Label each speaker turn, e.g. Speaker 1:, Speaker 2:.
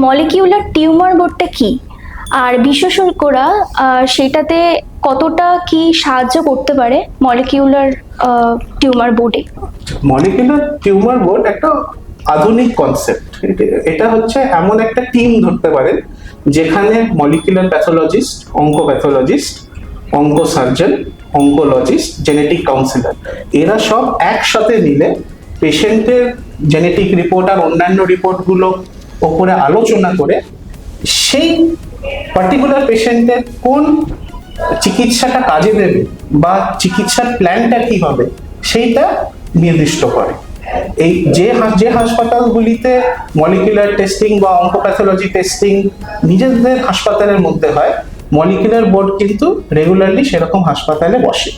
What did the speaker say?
Speaker 1: Molecular tumour বোর্ডটা কি? আর বিশেষজ্ঞরা সেটাতে কতটা কি সাহায্য করতে পারে মলিকিউলার টিউমার বোর্ডে
Speaker 2: মলিকুলার টিউমার বোর্ড একটা আধুনিক কনসেপ্ট এটা হচ্ছে এমন একটা টিম ধরতে পারেন যেখানে মলিকুলার প্যাথোলজিস্ট অঙ্কোপ্যাথোলজিস্ট অঙ্ক সার্জন অঙ্কোলজিস্ট জেনেটিক কাউন্সিলর এরা সব একসাথে মিলে পেশেন্টের জেনেটিক রিপোর্ট আর অন্যান্য রিপোর্টগুলো ওপরে আলোচনা করে সেই পার্টিকুলার পেশেন্টের কোন চিকিৎসাটা কাজে দেবে বা চিকিৎসার প্ল্যানটা কি হবে, সেইটা নির্দিষ্ট করে। এই যে যে হাসপাতালগুলিতে মলিকুলার টেস্টিং বা অঙ্কোপ্যাথোলজি টেস্টিং নিজেদের হাসপাতালের মধ্যে হয় মলিকুলার বোর্ড কিন্তু রেগুলারলি সেরকম হাসপাতালে বসে।